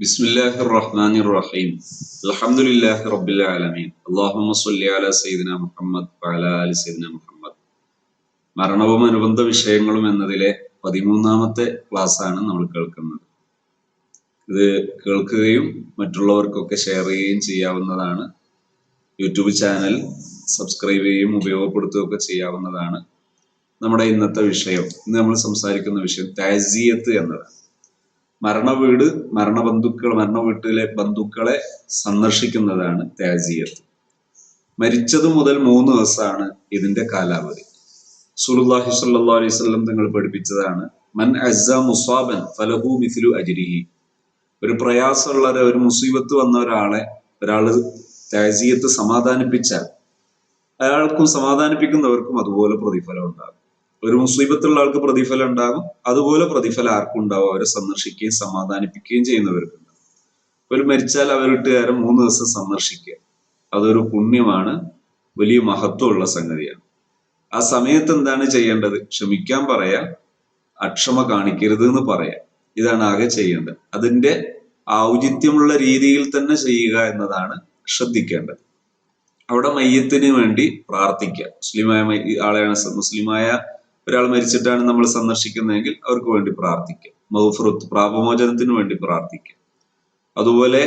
بسم الله الرحمن الرحيم الحمد لله رب العالمين اللهم صل على سيدنا മുഹമ്മദ് وعلى آل سيدنا മുഹമ്മദ് മരണവും അനുബന്ധ വിഷയങ്ങളും എന്നതിലെ പതിമൂന്നാമത്തെ ക്ലാസ് ആണ് നമ്മൾ കേൾക്കുന്നത് ഇത് കേൾക്കുകയും മറ്റുള്ളവർക്കൊക്കെ ഷെയർ ചെയ്യുകയും ചെയ്യാവുന്നതാണ് യൂട്യൂബ് ചാനൽ സബ്സ്ക്രൈബ് ചെയ്യുകയും ഉപയോഗപ്പെടുത്തുകയൊക്കെ ചെയ്യാവുന്നതാണ് നമ്മുടെ ഇന്നത്തെ വിഷയം ഇന്ന് നമ്മൾ സംസാരിക്കുന്ന വിഷയം താസിയത്ത് എന്നതാണ് മരണ വീട് മരണബന്ധുക്കൾ മരണ വീട്ടിലെ ബന്ധുക്കളെ സന്ദർശിക്കുന്നതാണ് താസിയത്ത് മരിച്ചത് മുതൽ മൂന്ന് ദിവസമാണ് ഇതിന്റെ കാലാവധി. സുലുല്ലാഹി സല്ലാ അലൈഹി വസല്ലം തങ്ങൾ പഠിപ്പിച്ചതാണ് മൻ അസ മുസാബൻ ഫലഹു മിഥിലു അജിരിഹി. ഒരു പ്രയാസമുള്ള ഒരു- മുസീബത്ത് വന്ന ഒരാളെ ഒരാൾ താസിയത്ത് സമാധാനിപ്പിച്ചാൽ അയാൾക്കും സമാധാനിപ്പിക്കുന്നവർക്കും അതുപോലെ പ്രതിഫലം ഉണ്ടാകും. ഒരു മുസീബത്തുള്ള ആൾക്ക് പ്രതിഫലം ഉണ്ടാകും. അതുപോലെ പ്രതിഫലം ആർക്കും ഉണ്ടാവും. അവരെ സന്ദർശിക്കുകയും സമാധാനിപ്പിക്കുകയും ചെയ്യുന്നവർക്ക് ഒരു മരിച്ചാൽ അവർ വീട്ടുകാരെ മൂന്ന് ദിവസം സന്ദർശിക്കുക. അതൊരു പുണ്യമാണ്. വലിയ മഹത്വമുള്ള സംഗതിയാണ്. ആ സമയത്ത് എന്താണ് ചെയ്യേണ്ടത്? ക്ഷമിക്കാൻ പറയാ. അക്ഷമ കാണിക്കരുത് എന്ന് പറയാം. ഇതാണ് ആകെ ചെയ്യേണ്ടത്. അതിന്റെ ഔചിത്യമുള്ള രീതിയിൽ തന്നെ ചെയ്യുക എന്നതാണ് ശ്രദ്ധിക്കേണ്ടത്. അവിടെ മയ്യത്തിന് വേണ്ടി പ്രാർത്ഥിക്കുക. മുസ്ലിമായ ആളെയാണ് മുസ്ലിമായ ഒരാൾ മരിച്ചിട്ടാണ് നമ്മൾ സന്ദർശിക്കുന്നതെങ്കിൽ അവർക്ക് വേണ്ടി പ്രാർത്ഥിക്കുക മൗഫുറത്ത് പ്രാപമോചനത്തിന് വേണ്ടി പ്രാർത്ഥിക്കുക അതുപോലെ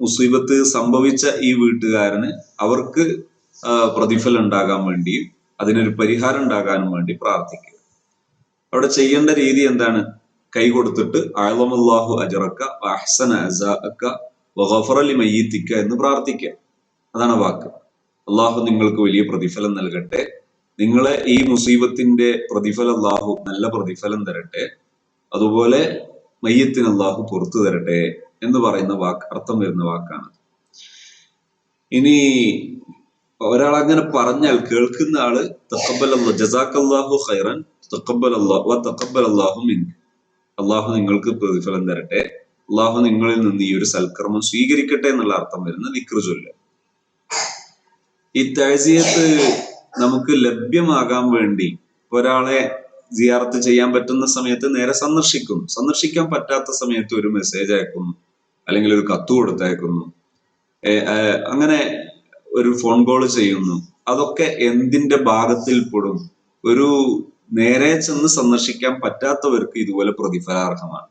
മുസീബത്ത് സംഭവിച്ച ഈ വീട്ടുകാരന് അവർക്ക് പ്രതിഫലം ഉണ്ടാകാൻ വേണ്ടിയും അതിനൊരു പരിഹാരം ഉണ്ടാകാനും വേണ്ടി പ്രാർത്ഥിക്കുക. അവിടെ ചെയ്യേണ്ട രീതി എന്താണ്? കൈ കൊടുത്തിട്ട് അയലമല്ലാഹു അജറക്ക അഹ്സന അസാഅക്ക വഹഫറലി മയ്യത്തിക്ക എന്ന് പ്രാർത്ഥിക്കുക. അതാണ് വാക്ക്. അള്ളാഹു നിങ്ങൾക്ക് വലിയ പ്രതിഫലം നൽകട്ടെ. നിങ്ങളെ ഈ മുസീബത്തിന്റെ പ്രതിഫലം അള്ളാഹു നല്ല പ്രതിഫലം തരട്ടെ അതുപോലെ മയ്യത്തിന് അള്ളാഹു പുറത്തു തരട്ടെ എന്ന് പറയുന്ന വാക്ക് അർത്ഥം വരുന്ന വാക്കാണ്. ഇനി ഒരാൾ അങ്ങനെ പറഞ്ഞാൽ കേൾക്കുന്ന ആൾ തക്കബൽ ജസാഖല്ലാഹു ഖൈറൻ തക്കബൽ അള്ളാഹു തക്കബൽ അള്ളാഹു മിൻ. അള്ളാഹു നിങ്ങൾക്ക് പ്രതിഫലം തരട്ടെ അള്ളാഹു നിങ്ങളിൽ നിന്ന് ഈ ഒരു സൽക്കർമ്മം സ്വീകരിക്കട്ടെ എന്നുള്ള അർത്ഥം വരുന്ന നിക്രുചൊല്ല ഈ താസിയത്ത് നമുക്ക് ലഭ്യമാകാൻ വേണ്ടി ഒരാളെ സിയാറത്ത് ചെയ്യാൻ പറ്റുന്ന സമയത്ത് നേരെ സന്ദർശിക്കുന്നു സന്ദർശിക്കാൻ പറ്റാത്ത സമയത്ത് ഒരു മെസ്സേജ് അയക്കുന്നു. അല്ലെങ്കിൽ ഒരു കത്ത് കൊടുത്തയക്കുന്നു. അങ്ങനെ ഒരു ഫോൺ കോൾ ചെയ്യുന്നു. അതൊക്കെ എന്തിന്റെ ഭാഗത്തിൽ പെടും ഒരു നേരെ ചെന്ന് സന്ദർശിക്കാൻ പറ്റാത്തവർക്ക് ഇതുപോലെ പ്രതിഫലാർഹമാണ്.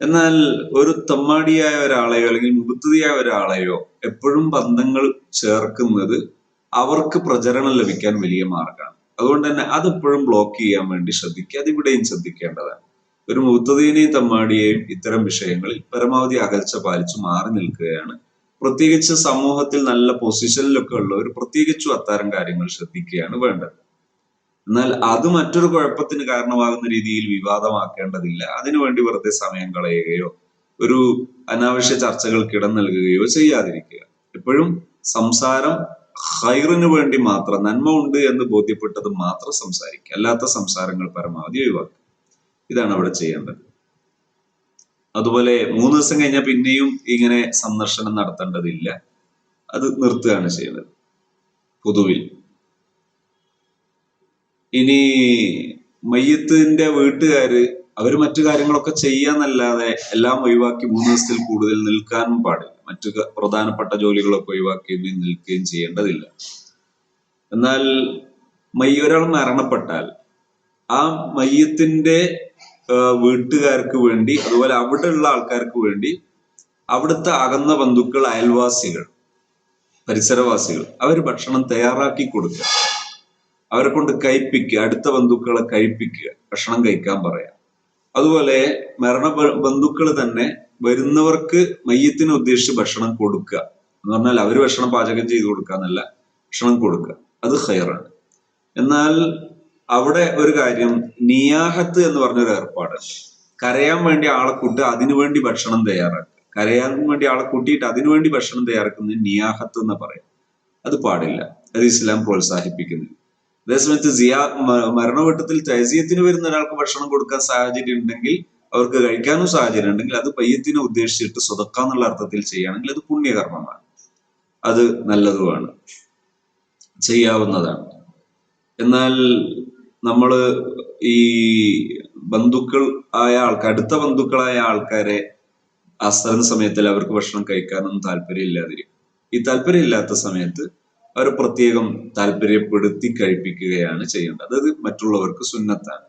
എന്നാൽ ഒരു തമ്മാടിയായ ഒരാളെയോ അല്ലെങ്കിൽ മുബുദ്ധിയായ ഒരാളെയോ എപ്പോഴും ബന്ധങ്ങൾ ചേർക്കുന്നത് അവർക്ക് പ്രചരണം ലഭിക്കാൻ വലിയ മാർഗമാണ്. അതുകൊണ്ട് തന്നെ അതെപ്പോഴും ബ്ലോക്ക് ചെയ്യാൻ വേണ്ടി ശ്രദ്ധിക്കുക. അതിവിടെയും ശ്രദ്ധിക്കേണ്ടതാണ്. ഒരു മുത്തദീനെയും തമ്മാടിയെയും ഇത്തരം വിഷയങ്ങളിൽ പരമാവധി അകൽച്ച പാലിച്ചു മാറി നിൽക്കുകയാണ്. പ്രത്യേകിച്ച് സമൂഹത്തിൽ നല്ല പൊസിഷനിലൊക്കെ ഉള്ളവർ പ്രത്യേകിച്ചും അത്തരം കാര്യങ്ങൾ ശ്രദ്ധിക്കുകയാണ് വേണ്ടത്. എന്നാൽ അത് മറ്റൊരു കുഴപ്പത്തിന് കാരണമാകുന്ന രീതിയിൽ വിവാദമാക്കേണ്ടതില്ല. അതിനുവേണ്ടി വെറുതെ സമയം കളയുകയോ ഒരു അനാവശ്യ ചർച്ചകൾക്ക് ഇടം നൽകുകയോ ചെയ്യാതിരിക്കുക. എപ്പോഴും സംസാരം ഹൈറിന് വേണ്ടി മാത്രം നന്മ ഉണ്ട് എന്ന് ബോധ്യപ്പെട്ടത് മാത്രം സംസാരിക്കുക. അല്ലാത്ത സംസാരങ്ങൾ പരമാവധി ഒഴിവാക്കുക. ഇതാണ് അവിടെ ചെയ്യേണ്ടത്. അതുപോലെ മൂന്ന് ദിവസം കഴിഞ്ഞാൽ പിന്നെയും ഇങ്ങനെ സന്ദർശനം നടത്തേണ്ടതില്ല. അത് നിർത്തുകയാണ് ചെയ്യുന്നത്. പൊതുവിൽ. ഇനി മയ്യത്തിന്റെ വീട്ടുകാര് അവർ മറ്റു കാര്യങ്ങളൊക്കെ ചെയ്യാന്നല്ലാതെ എല്ലാം ഒഴിവാക്കി മൂന്ന് ദിവസത്തിൽ കൂടുതൽ നിൽക്കാനും പാടില്ല. മറ്റു പ്രധാനപ്പെട്ട ജോലികളൊക്കെ ഒഴിവാക്കി ഇനി നിൽക്കുകയും ചെയ്യേണ്ടതില്ല. എന്നാൽ മയ്യ ഒരാൾ മരണപ്പെട്ടാൽ ആ മയ്യത്തിന്റെ വീട്ടുകാർക്ക് വേണ്ടി അതുപോലെ അവിടെയുള്ള ആൾക്കാർക്ക് വേണ്ടി അവിടുത്തെ അകന്ന ബന്ധുക്കൾ അയൽവാസികൾ പരിസരവാസികൾ അവർ ഭക്ഷണം തയ്യാറാക്കി കൊടുക്കുക. അവരെ കൊണ്ട് കഴിപ്പിക്കുക അടുത്ത ബന്ധുക്കളെ കഴിപ്പിക്കുക ഭക്ഷണം കഴിക്കാൻ പറയാം അതുപോലെ മരണ ബന്ധുക്കൾ തന്നെ വരുന്നവർക്ക് മയ്യത്തിനെ ഉദ്ദേശിച്ച് ഭക്ഷണം കൊടുക്കുക. എന്ന് പറഞ്ഞാൽ അവർ ഭക്ഷണം പാചകം ചെയ്ത് കൊടുക്കുക എന്നല്ല ഭക്ഷണം കൊടുക്കുക. അത് ഹയറാണ് എന്നാൽ അവിടെ ഒരു കാര്യം നിയാഹത്ത് എന്ന് പറഞ്ഞൊരു ഏർപ്പാട്. കരയാൻ വേണ്ടി ആളെ കൂട്ടുക അതിനു വേണ്ടി ഭക്ഷണം തയ്യാറാക്കുക. കരയാൻ വേണ്ടി ആളെ കൂട്ടിയിട്ട് അതിനു വേണ്ടി ഭക്ഷണം തയ്യാറാക്കുന്നത് നിയാഹത്ത് എന്ന് പറയും. അത് പാടില്ല. അത് ഇസ്ലാം പ്രോത്സാഹിപ്പിക്കുന്നില്ല അതേസമയത്ത് സിയാ മരണവട്ടത്തിൽ തൈസിയത്തിന് വരുന്ന ഒരാൾക്ക് ഭക്ഷണം കൊടുക്കാൻ സാഹചര്യം ഉണ്ടെങ്കിൽ അവർക്ക് കഴിക്കാനും സാഹചര്യം ഉണ്ടെങ്കിൽ അത് പയ്യത്തിനെ ഉദ്ദേശിച്ചിട്ട് സ്വതക്കാന്നുള്ള അർത്ഥത്തിൽ ചെയ്യുകയാണെങ്കിൽ അത് പുണ്യകർമ്മമാണ്. അത് നല്ലതുമാണ്. ചെയ്യാവുന്നതാണ്. എന്നാൽ നമ്മൾ ഈ ബന്ധുക്കൾ ആയ ആൾക്കാർ അടുത്ത ബന്ധുക്കളായ ആൾക്കാരെ അസ്തരണ സമയത്തിൽ അവർക്ക് ഭക്ഷണം കഴിക്കാനൊന്നും താല്പര്യം ഇല്ലാതിരിക്കും ഈ താല്പര്യം ഇല്ലാത്ത സമയത്ത് അവർ പ്രത്യേകം താല്പര്യപ്പെടുത്തി കഴിപ്പിക്കുകയാണ് ചെയ്യേണ്ടത്. അത് മറ്റുള്ളവർക്ക് സുന്നത്താണ്.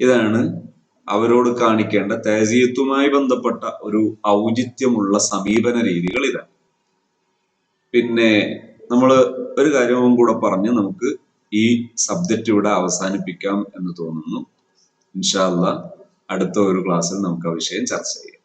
ഇതാണ് അവരോട് കാണിക്കേണ്ട തേജീയത്തുമായി ബന്ധപ്പെട്ട ഒരു ഔചിത്യമുള്ള സമീപന രീതികൾ ഇതാണ് പിന്നെ നമ്മൾ ഒരു കാര്യവും കൂടെ പറഞ്ഞ് നമുക്ക് ഈ സബ്ജക്റ്റ് ഇവിടെ അവസാനിപ്പിക്കാം എന്ന് തോന്നുന്നു. ഇൻഷാല്ല അടുത്ത ഒരു ക്ലാസ്സിൽ നമുക്ക് ആ വിഷയം ചർച്ച ചെയ്യാം.